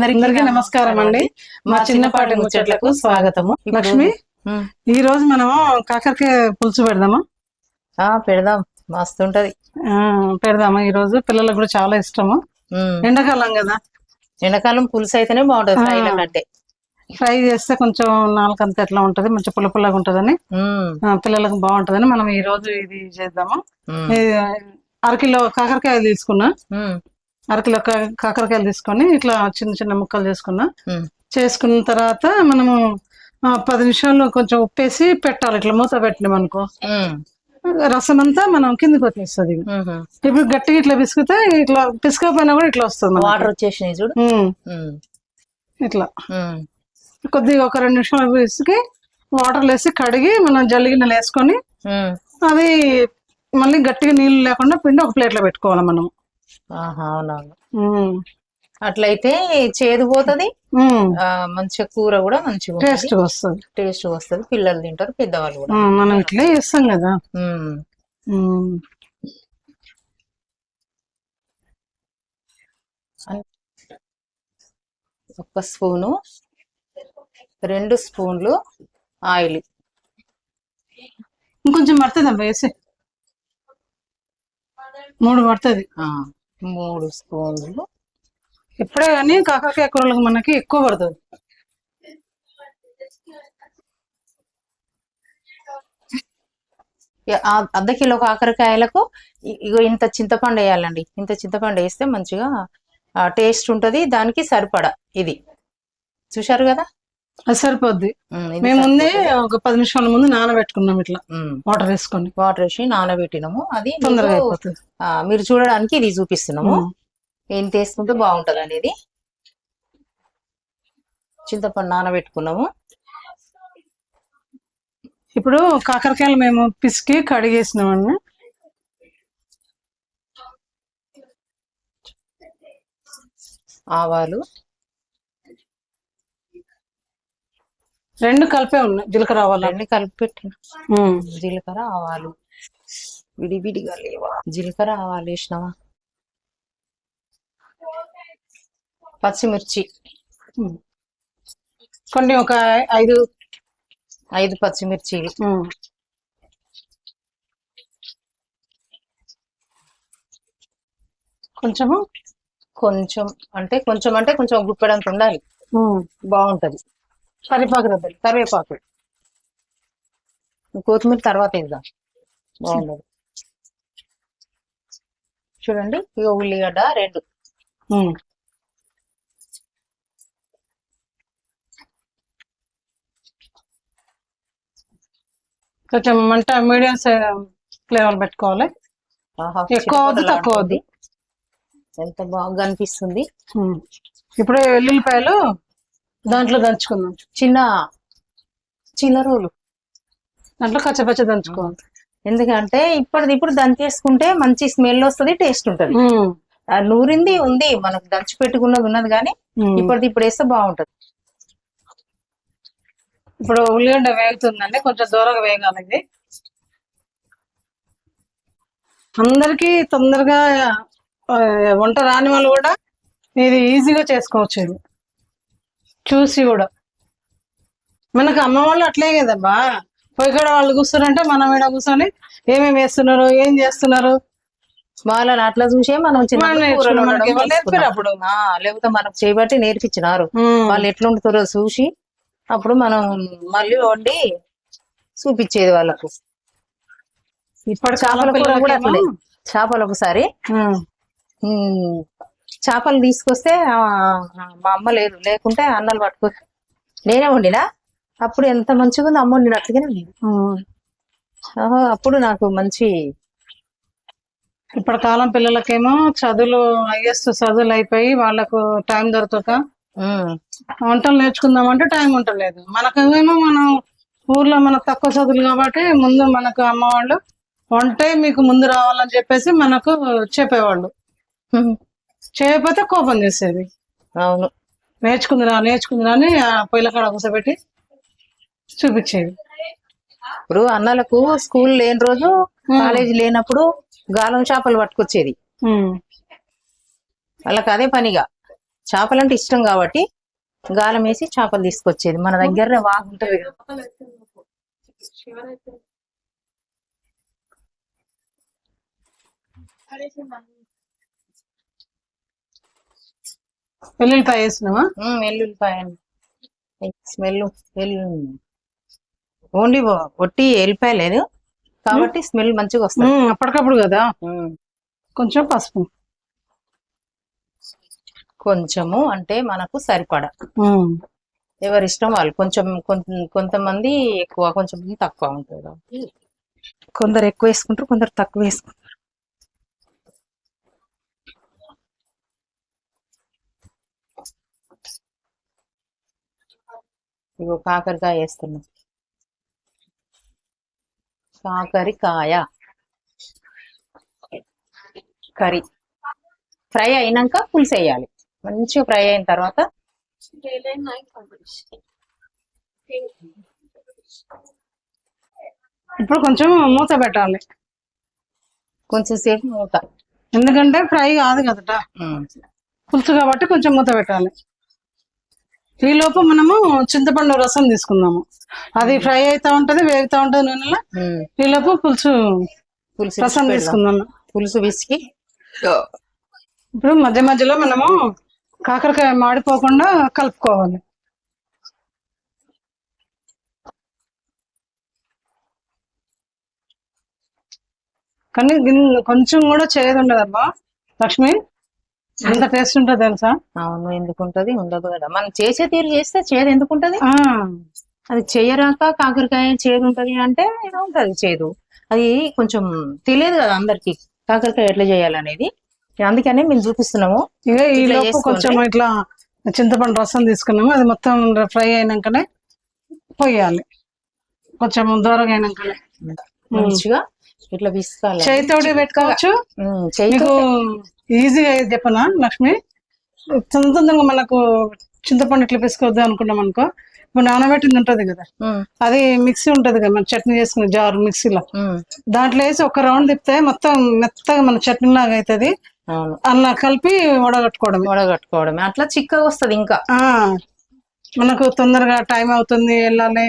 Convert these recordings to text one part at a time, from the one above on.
అందరికీ నమస్కారం అండి. మా చిన్నపాటి ముచ్చట్లకు స్వాగతము. లక్ష్మి. ఈ రోజు మనము కాకరకాయ పులుసు పెడదామా? ఆ పెడదాం. మస్తు ఉంటది ఆ, పెడదామా? ఈ రోజు పిల్లలకు కూడా చాలా ఇష్టము. ఎండాకాలం కదా. ఎండాకాలం పులుసు అయితేనే బాగుంటది. ఫ్రైల కంటే ఫ్రై చేస్తే కొంచెం నాలుకంత ఎట్లా ఉంటది? మంచి పుల్ల పుల్లగా ఉంటదని. పిల్లలకు బాగుంటదని మనం ఈ రోజు ఇది చేద్దాము. అరకిలో కాకరకాయలు తీసుకున్నా. అరకిలో కాకరకాయలు తీసుకొని ఇట్లా చిన్న చిన్న ముక్కలు చేసుకున్నా. చేసుకున్న తర్వాత మనము పది నిమిషాలు కొంచెం ఉప్పేసి పెట్టాలి ఇట్లా మూత పెట్టినాం అనుకో. రసం అంతా మనం కిందికి వచ్చేస్తుంది. ఇప్పుడు గట్టిగా ఇట్లా పిసికితే ఇట్లా పిసకపోయినా కూడా ఇట్లా వస్తుంది. వాటర్ వచ్చేసినాయి చూడు. ఇట్లా. కొద్దిగా ఒక రెండు నిమిషాలు పిసికి వాటర్ వేసి కడిగి మనం జల్లిగిన్నెలు వేసుకొని. అది మళ్ళీ గట్టిగా నీళ్ళు లేకుండా పిండి ఒక ప్లేట్లో పెట్టుకోవాలి మనం అవునవును. అట్లయితే చేదు పోతది. మంచిగా కూర కూడా మంచిగా టేస్ట్ వస్తుంది. టేస్ట్ వస్తది. పిల్లలు తింటారు పెద్దవాళ్ళు కూడా. మనం ఇట్లే చేస్తాం కదా. ఒక స్పూను రెండు స్పూన్లు ఆయిల్. ఇంకొంచెం పడుతుంది అబ్బా వేసి. మూడు పడుతుంది. మూడు స్పూన్లు. ఇప్పుడే కానీ కాకరకాయ కూరలకు మనకి ఎక్కువ పడుతుంది అర్ధ కిలో కాకరకాయలకు ఇగో ఇంత చింతపండు వేయాలండి. ఇంత చింతపండు వేస్తే మంచిగా టేస్ట్ ఉంటుంది. దానికి సరిపడా ఇది. చూశారు కదా? సరిపోద్ది. మేము ముందే. ఒక పది నిమిషాల ముందు నానబెట్టుకున్నాం ఇట్లా. వాటర్ వేసుకొని. వాటర్ వేసి నానబెట్టినాము. అది తొందరగా అయిపోతుంది. మీరు చూడడానికి ఇది చూపిస్తున్నాము. ఏం తీసుకుంటే బాగుంటది అనేది చింతపండు నానబెట్టుకున్నాము. ఇప్పుడు కాకరకాయలు మేము పిసికి కడిగేసినామండి ఆవాలు. రెండు కలిపే ఉన్నాయి. జీలకర్ర ఆవాలు. రెండు కలిపి పెట్టిన. జీలకర్ర ఆవాలు. విడివిడిగా లేవా? జీలకర్ర ఆవాలు వేసినావా? పచ్చిమిర్చి. కొన్ని ఒక ఐదు. ఐదు పచ్చిమిర్చిలు. ఉమ్. కొంచెము. కొంచెం అంటే కొంచెం అంటే కొంచెం గుప్పెడంత ఉండాలి. బాగుంటది. కరివేపాకు రద్దలు కరివేపాకు. కొత్తిమీర తర్వాత వేద్దాం. బాగుండదు. చూడండి ఇక ఉల్లిగడ్డ రెండు. కొంచెం మంట మీడియం ఫ్లేవర్ పెట్టుకోవాలి. ఎక్కువ తక్కువ వద్దు. ఎంత బాగా అనిపిస్తుంది. ఇప్పుడు వెల్లుల్లిపాయలు దాంట్లో దంచుకుందాం. చిన్న చిన్న రోలు. దాంట్లో కచ్చపచ్చ దంచుకోవాలి. ఎందుకంటే ఇప్పటిది ఇప్పుడు దంచేసుకుంటే మంచి స్మెల్ వస్తుంది టేస్ట్ ఉంటది. నూరింది ఉంది మనకు దంచి పెట్టుకున్నది ఉన్నది కానీ. ఇప్పటిది ఇప్పుడు వేస్తే బాగుంటది. ఇప్పుడు ఉల్లిగడ్డ వేగుతుందండి కొంచెం దూరంగా వేగాలి ఇది. అందరికి తొందరగా వంట రాని వాళ్ళు కూడా ఇది ఈజీగా చేసుకోవచ్చు ఇది. చూసి కూడా. మనకు అమ్మ వాళ్ళు అట్లే కదబ్బా. పోయి కూడా వాళ్ళు కూర్చుంటే మనం ఈడ కూర్చొని ఏమేమి వేస్తున్నారు ఏం చేస్తున్నారు? వాళ్ళని అట్లా చూసే మనం చిన్న మనం నేర్చుకున్నాం. మనకి ఎవరు నేర్పారు అప్పుడు? లేకపోతే మనకు చేయబట్టి నేర్పించినారు. వాళ్ళు ఎట్లుంటారో చూసి అప్పుడు మనం మళ్ళీ వండి చూపించేది వాళ్ళకు. ఇప్పటి చేపల కూర కూడా అట్లే. చేపలు ఒకసారి. చేపలు తీసుకొస్తే మా అమ్మ లేదు. లేకుంటే అన్నలు పట్టుకో నేనే వండినా. అప్పుడు ఎంత మంచిగా ఉంది అమ్మ వండినట్లుగానే ఉంది. అప్పుడు నాకు మంచి ఇప్పటి కాలం పిల్లలకేమో చదువులు ఐఎస్ చదువులు అయిపోయి వాళ్ళకు టైం దొరకక. వంటలు నేర్చుకుందామంటే టైం ఉంటలేదు మనకేమో మనం ఊర్లో మనకు తక్కువ చదువులు కాబట్టి ముందు మనకు అమ్మ వాళ్ళు వంటే మీకు ముందు రావాలని చెప్పేసి మనకు చెప్పేవాళ్ళు. చేయకపోతే కోపం చేసేది. అవును. నేర్చుకుందిరా నేర్చుకుందిరా అని ఆ పొయ్యిల కాడ కూర్చోబెట్టి చూపించేది. ఇప్పుడు అన్నలకు స్కూల్ లేని రోజు కాలేజీ లేనప్పుడు గాలం చేపలు పట్టుకొచ్చేది. వాళ్ళకి అదే పనిగా. చేపలు అంటే ఇష్టం కాబట్టి గాలం వేసి చేపలు తీసుకొచ్చేది. మన దగ్గర వాగుంటది కదా. వెల్లుల్లిపాయ వేసినావా? వెల్లుల్లిపాయ స్మెల్ వెల్లు ఓన్లీ ఒట్టి ఎల్లిపాయ లేదు. కాబట్టి స్మెల్ మంచిగా వస్తుంది. అప్పటికప్పుడు కదా. కొంచెం పసుపు. కొంచెము అంటే మనకు సరిపడా. ఎవరి ఇష్టం వాళ్ళు. కొంచెం కొంత- కొంతమంది ఎక్కువ కొంచెం తక్కువ ఉంటుంది. కొందరు ఎక్కువ వేసుకుంటారు కొందరు తక్కువ వేసుకుంటారు. ఇగో కాకరకాయ వేస్తున్నాం. కాకరకాయ. కర్రీ. ఫ్రై అయినాక పులుసు వేయాలి. మంచిగా ఫ్రై అయిన తర్వాత ఇప్పుడు కొంచెం మూత పెట్టాలి. కొంచెం సేపు మూత. ఎందుకంటే ఫ్రై కాదు కదట. పులుసు కాబట్టి కొంచెం మూత పెట్టాలి. ఈ లోపు మనము చింతపండు రసం తీసుకుందాము. అది ఫ్రై అవుతా ఉంటది వేగుతా ఉంటది నూనెలో. ఈ లోపు పులుసు పులుసు రసం పిసికి తీసుకుందాము. పులుసు పిసికి ఇప్పుడు మధ్య మధ్యలో మనము కాకరకాయ మాడిపోకుండా కలుపుకోవాలి. కానీ కొంచెం కూడా చేయదు ఉండదమ్మా లక్ష్మి. ఎంత టేస్ట్ ఉంటుంది తెలుసా? అవును ఎందుకుంటది? ఉండదు కదా. మనం చేసే తీరు చేస్తే చేదు ఎందుకుంటది? ఆ, అది చేయరాక కాకరకాయ చేదు ఉంటది అంటే ఉంటది చేదు. అది కొంచెం తెలియదు కదా అందరికి కాకరకాయ ఎట్లా చేయాలనేది. అందుకనే మేము చూపిస్తున్నాము. ఈ లోపు? కొంచెం ఇట్లా చింతపండు రసం తీసుకున్నాము. అది మొత్తం ఫ్రై అయినాకనే పోయాలి. కొంచెం దూరంగా అయినాకనే. మంచిగా ఇట్లా పిసుకోవాలి చేతితోటి పెట్టుకోవచ్చు. మీకు ఈజీగా చెప్పనా లక్ష్మి? తొందర తొందరగా మనకు చింతపండు ఇట్లా పిసుకోవద్దు అనుకున్నాం అనుకో ఇప్పుడు నానబెట్టింది ఉంటది కదా అది మిక్సీ ఉంటది కదా మన చట్నీ చేసుకునే జార్ మిక్సీలో. దాంట్లో వేసి ఒక రౌండ్ తిప్పితే మొత్తం మెత్తగా మన చట్నీ లాగా అవుతుంది అలా కలిపి వడగట్టుకోవడం వడగట్టుకోవడమే. అట్లా చిక్కగా వస్తది ఇంకా. మనకు తొందరగా టైం అవుతుంది వెళ్ళాలి.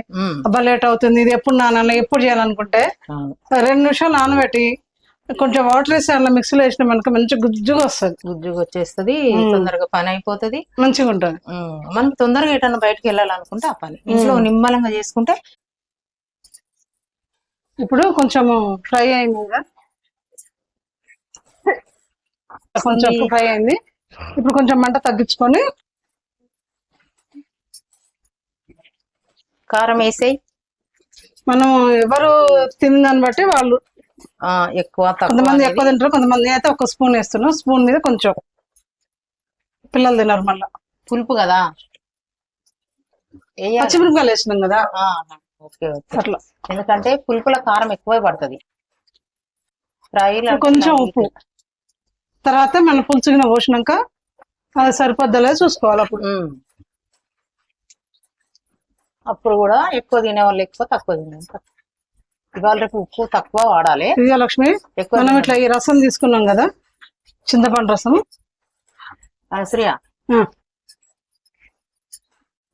అబ్బా లేట్ అవుతుంది ఇది ఎప్పుడు నానాలి ఎప్పుడు చేయాలనుకుంటే రెండు నిమిషాలు నానబెట్టి కొంచెం వాటర్ వేసి అలా మిక్సీలో వేసిన మనకు మంచి గుజ్జుగా వస్తుంది. గుజ్జుగా వచ్చేస్తది. తొందరగా పని అయిపోతది. మంచిగా ఉంటుంది. మనం తొందరగా ఎటన్నా బయటకు వెళ్ళాలనుకుంటే ఆ పని. ఇంట్లో నిమ్మలంగా చేసుకుంటే ఇప్పుడు కొంచెం ఫ్రై అయింది కదా. కొంచెం ఫ్రై అయింది. ఇప్పుడు కొంచెం మంట తగ్గించుకొని కారం వేసేయి. మనం ఎవరు తిన్న దాన్ని బట్టి వాళ్ళు. ఎక్కువ కొంతమంది. ఎక్కువ తింటారు కొంతమంది అయితే ఒక స్పూన్ వేస్తున్నాం స్పూన్ మీద కొంచెం పిల్లలు తినరు మళ్ళీ. పులుపు కదా. పచ్చిమిరపకాయలు వేసినాం కదా. ఓకే అట్లా. ఎందుకంటే పులుపుల కారం ఎక్కువే పడుతుంది. ఫ్రైలు కొంచెం ఉప్పు. తర్వాత మన పులుసుగిన పోసినాక అది సరిపోద్దలే చూసుకోవాలి అప్పుడు. అప్పుడు కూడా ఎక్కువ తినే వాళ్ళు ఎక్కువ తక్కువ తినే వాళ్ళు తక్కువ. ఇవాళ రేపు ఉప్పు తక్కువ వాడాలి. ఇదిగో లక్ష్మి ఎక్కువ మనం ఇట్లా ఈ రసం తీసుకున్నాం కదా చింతపండు రసం శ్రీయా.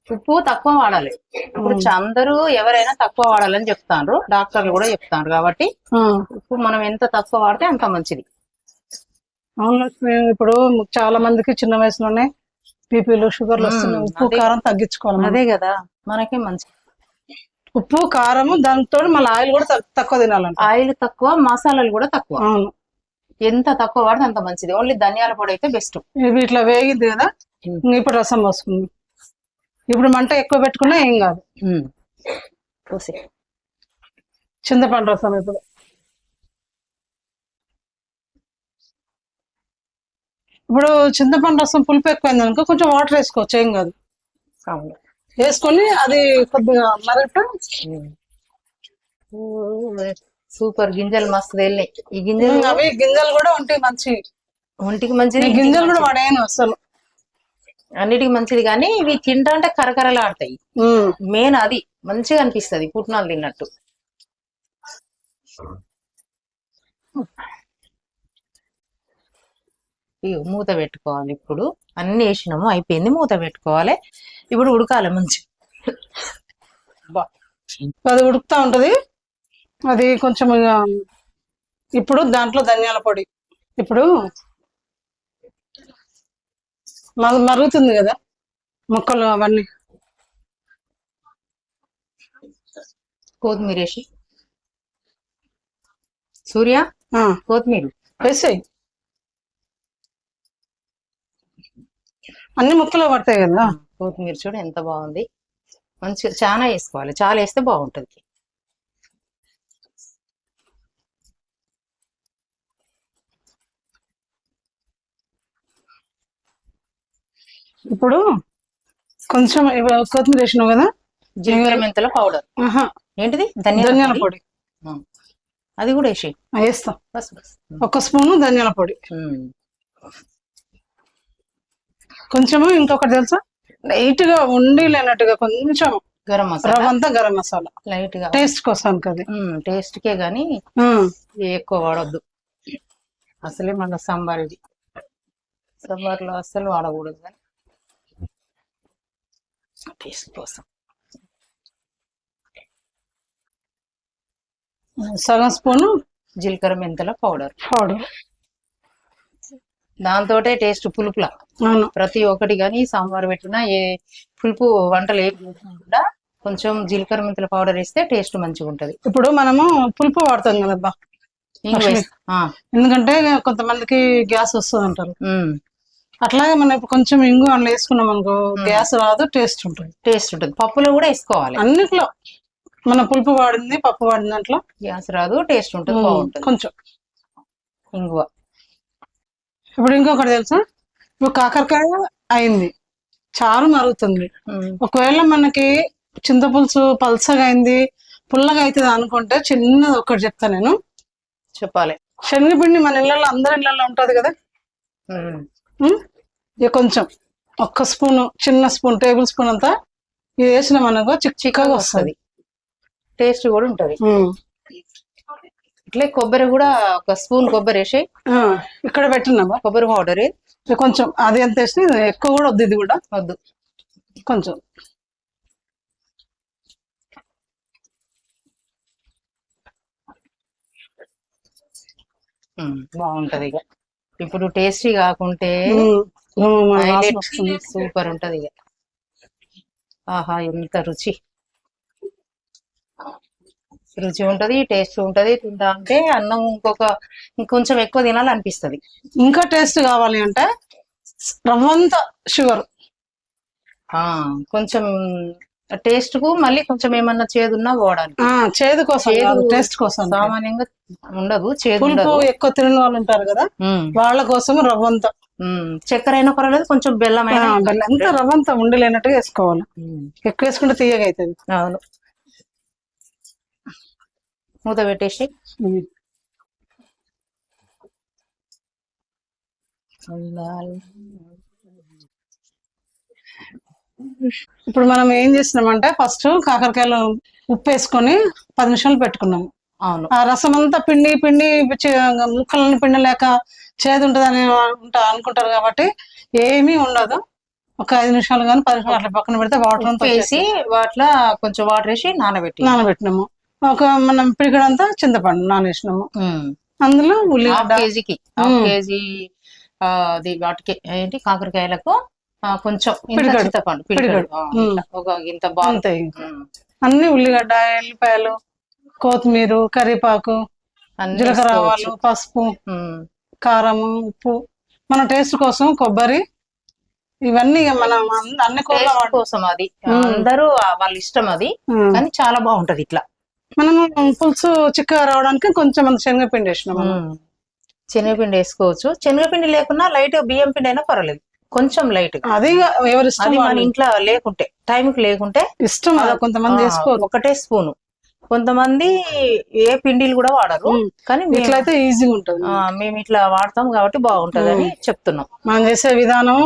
ఉప్పు తక్కువ వాడాలి. ఇప్పుడు అందరూ ఎవరైనా తక్కువ వాడాలని చెప్తారు డాక్టర్లు కూడా చెప్తారు కాబట్టి. ఉప్పు మనం ఎంత తక్కువ వాడితే అంత మంచిది. అవును లక్ష్మి ఇప్పుడు చాలా మందికి చిన్న వయసులోనే బీపీలు షుగర్లు వస్తున్నాయి. ఉప్పు. కారం తగ్గించుకోవాలి. అదే కదా. మనకే మంచిది. ఉప్పు కారము దాంతో మళ్ళీ ఆయిల్ కూడా తక్- తక్కువ తినాలంట. ఆయిల్ తక్కువ మసాలాలు కూడా తక్కువ. అవును. ఎంత తక్కువ వాడితే అంత మంచిది. ఓన్లీ ధనియాల పొడి అయితే బెస్ట్. ఇవి ఇట్లా వేగింది కదా ఇప్పుడు రసం పోసుకుంది. ఇప్పుడు మంట ఎక్కువ పెట్టుకున్నా ఏం కాదు. చింతపండు రసం ఇప్పుడు. ఇప్పుడు చింతపండు రసం పులుపు ఎక్కువైంది అనుకో కొంచెం వాటర్ వేసుకోవచ్చు ఏం కాదు. అవును. వేసుకొని అది కొద్దిగా మరట సూపర్ గింజలు మస్తు వెళ్ళినాయి ఈ గింజలు అవి గింజలు కూడా ఉంటాయి మంచి. ఒంటికి మంచిది గింజలు కూడా వాడేయను అసలు అన్నిటికి మంచిది కానీ ఇవి తింటా అంటే కరకరలాడతాయి. మెయిన్ అది మంచిగా అనిపిస్తది పుట్నాలు తిన్నట్టు. మూత పెట్టుకోవాలి ఇప్పుడు. అన్ని వేసినాము అయిపోయింది. మూత పెట్టుకోవాలి. ఇప్పుడు ఉడకాలి మంచి. అది ఉడుకుతా ఉంటది. అది కొంచెం ఇప్పుడు దాంట్లో ధనియాల పొడి. ఇప్పుడు మరు- మరుగుతుంది కదా ముక్కలు అవన్నీ. కొత్తిమీర వేసి సూర్య కొత్తిమీర. వేసేయి. అన్ని ముక్కలు పడతాయి కదా. కొత్తిమీర చూడు ఎంత బాగుంది. మంచిగా చాలా వేసుకోవాలి. చాలా వేస్తే బాగుంటుంది. ఇప్పుడు కొంచెం కొత్తిమీర వేసినావు కదా? జీలకర్ర మెంతుల పౌడర్. ఏంటిది? ధనియాల పొడి. అది కూడా వేసి వేస్తాం. ఒక స్పూను ధనియాల పొడి. కొంచెము ఇంకొకటి తెలుసా? లైట్గా ఉండి లేనట్టుగా కొంచెం గరం మసాలా? రవ్వంతా గరం మసాలా. లైట్గా. టేస్ట్ కోసం అది టేస్ట్ కే గాని. ఎక్కువ వాడొద్దు. అసలే మన సాంబార్ ఇది. సాంబార్లో అస్సలు వాడకూడదు కానీ టేస్ట్ కోసం. సగం స్పూను జీలకర్ర మెంతుల పౌడర్. పౌడర్. దాంతోటే టేస్ట్ పులుపులా. అవును. ప్రతి ఒక్కటి కానీ సాంబార్ పెట్టినా ఏ పులుపు వంటలు ఏ కూడా కొంచెం జీలకర్ర మెంతుల పౌడర్ వేస్తే టేస్ట్ మంచిగా ఉంటది. ఇప్పుడు మనము పులుపు వాడతాం కదబ్బా. ఎందుకంటే కొంతమందికి గ్యాస్ వస్తుంది అంటారు అట్లాగే మనం ఇప్పుడు కొంచెం ఇంగు అందులో వేసుకున్నాం అనుకో గ్యాస్ రాదు టేస్ట్ ఉంటుంది. టేస్ట్ ఉంటుంది. పప్పులో కూడా వేసుకోవాలి. అన్నిట్లో. మన పులుపు వాడింది పప్పు వాడిన దాంట్లో. గ్యాస్ రాదు టేస్ట్ ఉంటుంది బాగుంటుంది. కొంచెం. ఇంగువ. ఇప్పుడు ఇంకొకటి తెలుసా? ఇప్పుడు కాకరకాయ అయింది. చారు మరుగుతుంది ఒకవేళ మనకి చింతపులుసు పల్సగా అయింది పుల్లగా అవుతుంది అనుకుంటే చిన్నది ఒకటి చెప్తా నేను. చెప్పాలి. శనగపిండి మన ఇళ్ళల్లో అందరి ఇళ్ళల్లో ఉంటది కదా? ఇక కొంచెం ఒక్క స్పూన్ చిన్న స్పూన్ టేబుల్ స్పూన్ అంతా ఇది వేసిన మనకు చిక్ చిక్కగా వస్తుంది. టేస్ట్ కూడా ఉంటది. ఇట్లే కొబ్బరి కూడా ఒక స్పూన్ కొబ్బరి వేసి ఇక్కడ పెట్టినామా? కొబ్బరి పౌడర్. కొంచెం అది ఎంత వేసి ఎక్కువ కూడా వద్దు ఇది కూడా? వద్దు. కొంచెం. బాగుంటది ఇక. ఇప్పుడు టేస్టీ కాకుంటే. సూపర్ ఉంటది ఇక. ఆహా ఎంత రుచి. రుచి ఉంటది టేస్ట్ ఉంటది తింటా అంటే అన్నం ఇంకొక ఇంకొంచెం ఎక్కువ తినాలనిపిస్తది. ఇంకా టేస్ట్ కావాలి అంటే రవ్వంత షుగర్. ఆ కొంచెం టేస్ట్కు మళ్ళీ కొంచెం ఏమన్నా చేదున్నా పోవడానికి. ఆ చేదు కోసం టేస్ట్ కోసం సామాన్యంగా ఉండదు చేదు ఎక్కువ తినని వాళ్ళు ఉంటారు కదా వాళ్ళ కోసం రవ్వంత. చక్కెర అయినా పర్వాలేదు కొంచెం బెల్లం అయినా బెల్లం రవ్వంత ఉండలేనట్టుగా వేసుకోవాలి. ఎక్కువ వేసుకుంటే తీయగా అవుతుంది. అవును. మూత పెట్టేసి. ఇప్పుడు మనం ఏం చేస్తున్నామంటే ఫస్ట్ కాకరకాయలు ఉప్పు వేసుకొని పది నిమిషాలు పెట్టుకున్నాము అవును. ఆ రసం అంతా పిండి పిండి ముక్కలను పిండలేక చేదు ఉంటుందని ఉంటా అనుకుంటారు కాబట్టి ఏమీ ఉండదు. ఒక ఐదు నిమిషాలు కానీ పది నిమిషాలు అట్లా పక్కన పెడితే వాటర్ అంతా వేసి వాటిలో కొంచెం వాటర్ వేసి నానబెట్టి నానబెట్టినాము. ఒక మనం పిడికడంతా చింతపండు నానేసినాము. అందులో ఉల్లిగడ్డ. కేజీకి కేజీ అది వాటికి ఏంటి కాకరకాయలకు కొంచెం. చింతపండు పిడికెడు. ఒక ఇంత ఇంకా. అన్ని ఉల్లిగడ్డ ఎల్లిపాయలు కొత్తిమీర కరివేపాకు జీలకర్ర ఆవాలు పసుపు కారము ఉప్పు. మన టేస్ట్ కోసం కొబ్బరి ఇవన్నీ మనం అన్ని- కోసం అది. అందరూ వాళ్ళ ఇష్టం అది. కానీ చాలా బాగుంటది ఇట్లా. మనము పులుసు చిక్కగా రావడానికి కొంచెం అంత శనగపిండి వేసినాం మనం. శనగపిండి వేసుకోవచ్చు. శనగపిండి లేకున్నా లైట్ బియ్యం పిండి అయినా పర్వాలేదు. కొంచెం లైట్ అది ఎవరి అది మన. ఇంట్లో లేకుంటే టైంకి లేకుంటే ఇష్టం కొంతమంది వేసుకోరు. ఒకటే స్పూను. కొంతమంది ఏ పిండిలు కూడా వాడరు. కానీ ఇట్లయితే ఈజీగా ఉంటుంది. మేము ఇట్లా వాడతాం కాబట్టి బాగుంటదని చెప్తున్నాం. మనం చేసే విధానం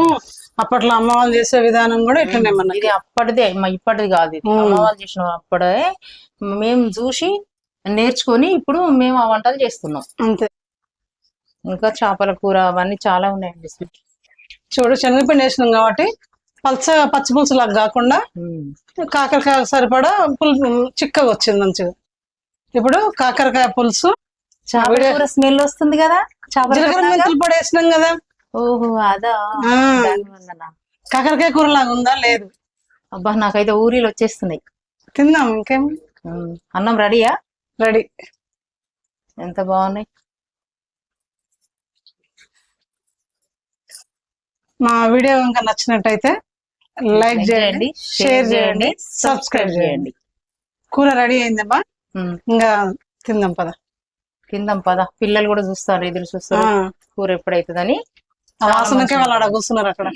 అప్పట్లో అమ్మ వాళ్ళు చేసే విధానం కూడా ఇట్లనే మనకి. ఇది అప్పటిదే మ- ఇప్పటిది కాదు ఇది. అమ్మ వాళ్ళు చేసిన అప్పుడే మేము చూసి నేర్చుకొని ఇప్పుడు మేము ఆ వంటలు చేస్తున్నాం. అంతే. ఇంకా చేపల కూర అవన్నీ చాలా ఉన్నాయండి చూడు శనగపిండి వేసినాం కాబట్టి పచ్చ పచ్చి పులుసు లాగా కాకుండా. కాకరకాయ సరిపడా పులుసు చిక్కగా వచ్చింది మంచిగా. ఇప్పుడు కాకరకాయ పులుసు స్మెల్ వస్తుంది కదా? జీలకర్ర? మెంతులు పొడి వేసినాం కదా. ఓహో అదా? కాకరకాయ కూర లాగా ఉందా? లేదు. అబ్బా నాకైతే ఊరిలు వచ్చేస్తున్నాయి. తిందాం ఇంకేం. అన్నం రెడీయా? రెడీ. ఎంత బాగున్నాయి? మా వీడియో ఇంకా నచ్చినట్టయితే లైక్ చేయండి షేర్ చేయండి సబ్స్క్రైబ్ చేయండి. కూర రెడీ అయిందమ్మా. ఇంకా తిందాం పద. తిందాం పద. పిల్లలు కూడా చూస్తారు ఎదురు చూస్తారు. కూర ఎప్పుడైతుందని. ఆ వాసనకే వాళ్ళు అక్కడ కూర్చున్నారు అక్కడ.